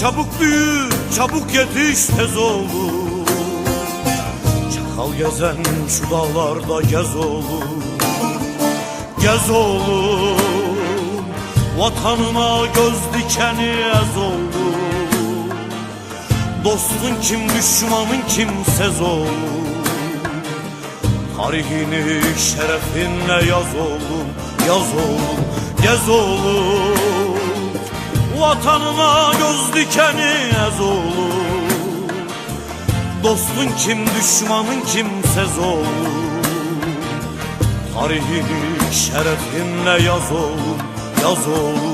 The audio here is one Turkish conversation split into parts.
Çabuk büyü, çabuk yetiş tez oğlum Çakal gezen şu dağlarda gez oğlum Gez oğlum Vatanına göz dikeni ez oğlum Dostun kim düşmanın kim sez oğlum Tarihini şerefinle yaz oğlum Yaz oğlum, gez oğlum Vatanına göz dikeni ez oğlum Dostun kim düşmanın kimsez oğlum Tarihini şerefinle yaz oğlum Yaz oğlum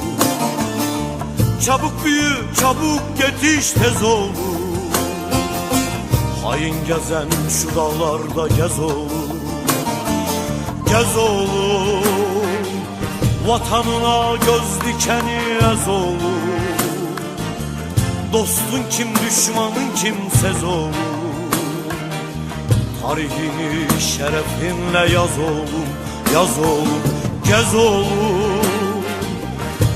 Çabuk büyü, çabuk yetiş tez oğlum Hain gezen şu dağlarda gez oğlum Gez oğlum Vatanına göz dikeni ez oğlum Dostun kim düşmanın kimsez oğlum Tarihini şerefinle yaz oğlum Yaz oğlum, gez oğlum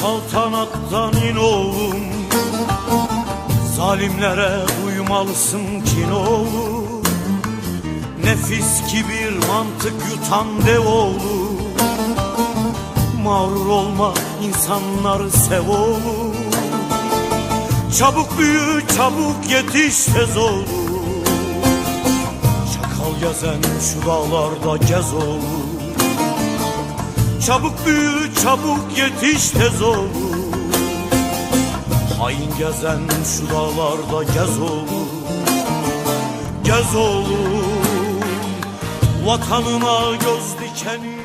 saltanattan in oğlum. Zalimlere uymalısın kin oğlum Nefis kibir mantık yutan dev oğlum Mağrur olma insanları sev oğlum Çabuk büyü çabuk yetiş tez oğlum Çakal gezen şu dağlarda gez oğlum Çabuk büyü çabuk yetiş tez oğlum Hain gezen şu dağlarda gez oğlum. Gez oğlum. Vatanına göz dikeni